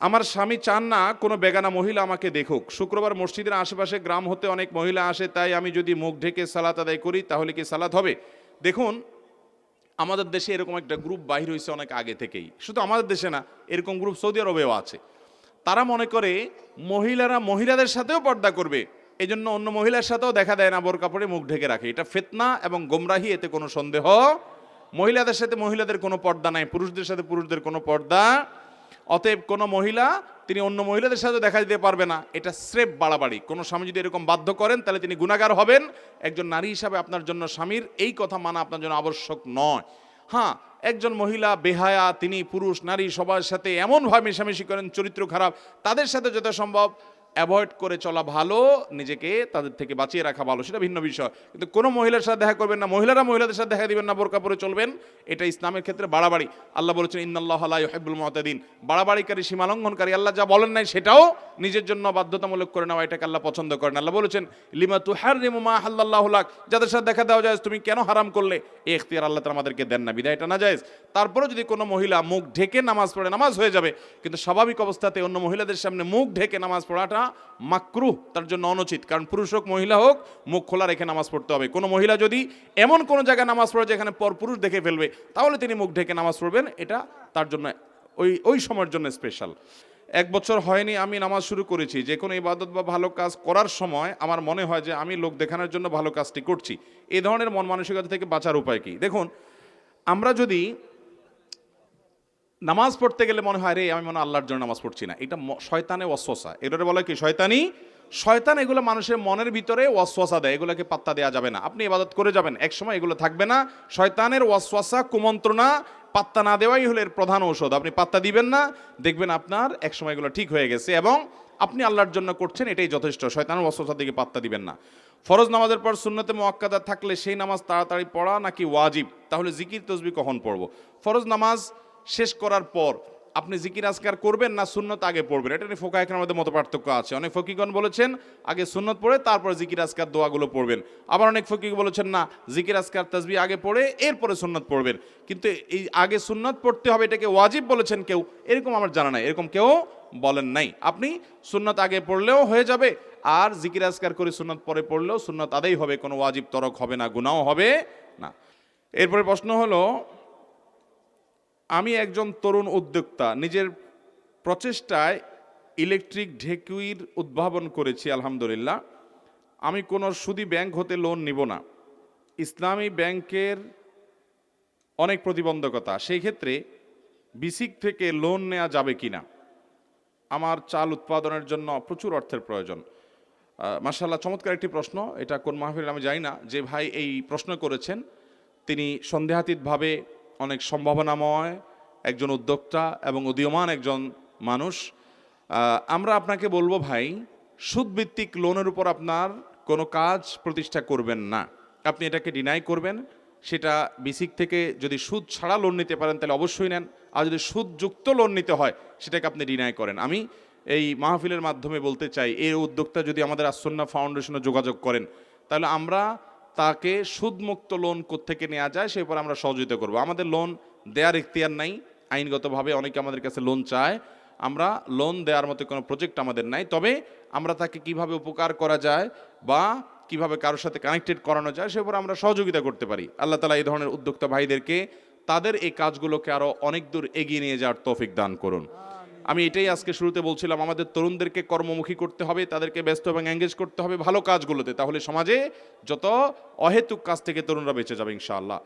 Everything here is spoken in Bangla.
আমার স্বামী চান না কোনো বেগানা মহিলা আমাকে দেখুক। শুক্রবার মসজিদের আশেপাশে গ্রাম হতে অনেক মহিলা আসে, তাই আমি যদি মুখ ঢেকে সালাত আদায় করি, তাহলে কি সালাত হবে? দেখুন, আমাদের দেশে এরকম একটা গ্রুপ বাহির হয়েছে অনেক আগে থেকেই। শুধু আমাদের দেশে না, এরকম গ্রুপ সৌদি আরবেও আছে। তারা মনে করে মহিলারা মহিলাদের সাথেও পর্দা করবে এই জন্য অন্য মহিলার সাথেও দেখা দেয় না, বোরকা পরে মুখ ঢেকে রাখে। এটা ফেতনা এবং গোমরাহি, এতে কোনো সন্দেহ। মহিলাদের সাথে মহিলাদের কোনো পর্দা নাই, পুরুষদের সাথে পুরুষদের কোনো পর্দা অতএব কোনো মহিলা, তিনি অন্য মহিলাদের সাথে দেখা দিতে পারবে না। এটা স্রেফ বাড়াবাড়ি। কোনো স্বামী যদি এরকম বাধ্য করেন, তাহলে তিনি গুণাগার হবেন। একজন নারী হিসাবে আপনার জন্য স্বামীর এই কথা মানা আপনার জন্য আবশ্যক নয়। হ্যাঁ একজন মহিলা বেহায়া, তিনি পুরুষ, নারী, সবার সাথে এমনভাবে মেশামেশি করেন, চরিত্র খারাপ, তাদের সাথে যথাসম্ভব সম্ভব অ্যাভয়েড করে চলা ভালো, নিজেকে তাদের থেকে বাঁচিয়ে রাখা ভালো, সেটা ভিন্ন বিষয়। কিন্তু কোনো মহিলার সাথে দেখা করবেন না, মহিলারা মহিলাদের সাথে দেখা দিবেন না, বোরকা পরে চলবেন, এটা ইসলামের ক্ষেত্রে বাড়াবাড়ি। আল্লাহ বলেছেন, ইন্নাল্লাহ হেব্বুল মতাদিন। বাড়াবাড়িকারী, সীমালঙ্ঘনকারী আল্লাহ যা বলেন নাই, সেটাও নিজের জন্য বাধ্যতামূলক করে নেওয়া, এটাকে আল্লাহ পছন্দ করেন। আল্লাহ বলেছেন, লিমা তু হার রিমা আল্লাহ যাদের সাথে দেখা দেওয়া যায়, তুমি কেন হারাম করলে? এই এখতিয়ার আল্লাহ তালা আমাদেরকে দেন না, বিদায় এটা না যায় তারপরে যদি কোনো মহিলা মুখ ঢেকে নামাজ পড়ে, নামাজ হয়ে যাবে, কিন্তু স্বাভাবিক অবস্থাতে অন্য মহিলাদের সামনে মুখ ঢেকে নামাজ পড়াটা মাকরুহ তার জন্য অনুচিত। কারণ পুরুষ হোক, মহিলা হোক, মুখ খোলা রেখে নামাজ পড়তে হবে। কোনো মহিলা যদি এমন কোনো জায়গায় নামাজ পড়ে যেখানে পর পুরুষ দেখে ফেলবে, তাহলে তিনি মুখ ঢেকে নামাজ পড়বেন। এটা তার জন্য ওই ওই সময়ের জন্য স্পেশাল এক বছর হয়নি, আমি নামাজ শুরু করেছি। যে কোনো ইবাদত বা ভালো কাজ করার সময় আমার মনে হয় যে আমি লোক দেখানোর জন্য ভালো কাজটি করছি। এই ধরনের মন মানসিকতা থেকে বাঁচার উপায় কি? দেখুন, আমরা যদি নামাজ পড়তে গেলে মনে হয় রে আমি মনে আল্লাহর জন্য নামাজ পড়ছি না। এটা শয়তানে ওয়াসওয়াসা। এটারে বলে কি, শয়তানি, শয়তান এগুলো মানুষের মনের ভিতরে ওয়াসওয়াসা দেয়, এগুলোকে পাত্তা দেওয়া যাবে না। আপনি ইবাদত করে যাবেন এক সময় এগুলো থাকবে না। শয়তানের ওয়াসওয়াসা, কুমন্ত্রণা পাত্তা না দেওয়াই হলো এর প্রধান ঔষধ। আপনি পাত্তা দিবেন না, দেখবেন আপনার এক সময় এগুলো ঠিক হয়ে গেছে এবং আপনি আল্লাহর জন্য করছেন, এটাই যথেষ্ট। শয়তানের ওয়াসওয়াসার দিকে পাত্তা দিবেন না। ফরজ নামাজের পর সুন্নতে মোয়াক্কাদা থাকলে সেই নামাজ তাড়াতাড়ি পড়া নাকি ওয়াজিব? তাহলে জিকির, তসবি কখন পড়ব? ফরজ নামাজ শেষ করার পর আপনি জিকির আজকার করবেন না সুন্নত আগে পড়বেন? এটা নিয়ে ফোকা এখানে মধ্যে মত পার্থক্য আছে। অনেক ফকিগণ বলেছেন, আগে সুন্নত পড়ে, তারপর জিকির আজকার দোয়াগুলো পড়বেন। আবার অনেক ফকিক বলেছেন, না, জিকির আজকার তাসবি আগে পড়ে, এরপরে সুন্নত পড়বেন। কিন্তু এই আগে সুন্নত পড়তে হবে, এটাকে ওয়াজিব বলেছেন কেউ, এরকম আমার জানা নাই, এরকম কেউ বলেন নাই। আপনি সুন্নত আগে পড়লেও হয়ে যাবে, আর জিকির আজকার করে সুন্নত পরে পড়লেও সুন্নত আদায় হবে, কোনো ওয়াজিব তরক হবে না গুনাও হবে না। এরপরে প্রশ্ন হলো আমি একজন তরুণ উদ্যোক্তা। নিজের প্রচেষ্টায় ইলেকট্রিক ঢেকুইর উদ্ভাবন করেছি, আলহামদুলিল্লাহ। আমি কোনো সুদি ব্যাংক হতে লোন নিব না। ইসলামী ব্যাংকের অনেক প্রতিবন্ধকতা, সেই ক্ষেত্রে বিসিক থেকে লোন নেওয়া যাবে কি না আমার চাল উৎপাদনের জন্য প্রচুর অর্থের প্রয়োজন। মার্শাল্লাহ চমৎকার একটি প্রশ্ন। এটা কোন মাহফিল আমি জানি না। যে ভাই এই প্রশ্ন করেছেন, তিনি সন্দেহাতীতভাবে অনেক সম্ভাবনাময় একজন উদ্যোক্তা এবং উদীয়মান একজন মানুষ। আমরা আপনাকে বলব ভাই, সুদভিত্তিক লোনের উপর আপনার কোনো কাজ প্রতিষ্ঠা করবেন না। আপনি এটাকে ডিনাই করবেন। সেটা বিসিক থেকে যদি সুদ ছাড়া লোন নিতে পারেন, তাহলে অবশ্যই নেন। আর যদি সুদযুক্ত লোন নিতে হয়, সেটাকে আপনি ডিনাই করেন। আমি এই মাহফিলের মাধ্যমে বলতে চাই এই উদ্যোক্তা যদি আমাদের আসন্না ফাউন্ডেশনে যোগাযোগ করেন, তাহলে আমরা তাকে সুদমুক্ত লোন থেকে নেওয়া যায় সে উপর আমরা সহযোগিতা করব। আমাদের লোন দেওয়ার ইখতিয়ার নাই। আইনগতভাবে অনেকে আমাদের কাছে লোন চায়। আমরা লোন দেওয়ার মতো কোনো প্রজেক্ট আমাদের নাই। তবে আমরা তাকে কীভাবে উপকার করা যায় বা কীভাবে কারোর সাথে কানেক্টেড করানো যায় সে উপর আমরা সহযোগিতা করতে পারি। আল্লাহ তালা এই ধরনের উদ্যোক্তা ভাইদেরকে তাদের এই কাজগুলোকে আরও অনেক দূর এগিয়ে নিয়ে যাওয়ার তৌফিক দান করুন। আমি এটাই আজকে শুরুতে বলছিলাম, আমাদের তরুণদেরকে কর্মমুখী করতে হবে, তাদেরকে ব্যস্ত এবং এঙ্গেজ করতে হবে ভালো কাজগুলোতে। তাহলে সমাজে যত অহেতুক কাজ থেকে তরুণরা বেঁচে যাবে ইনশাআল্লাহ।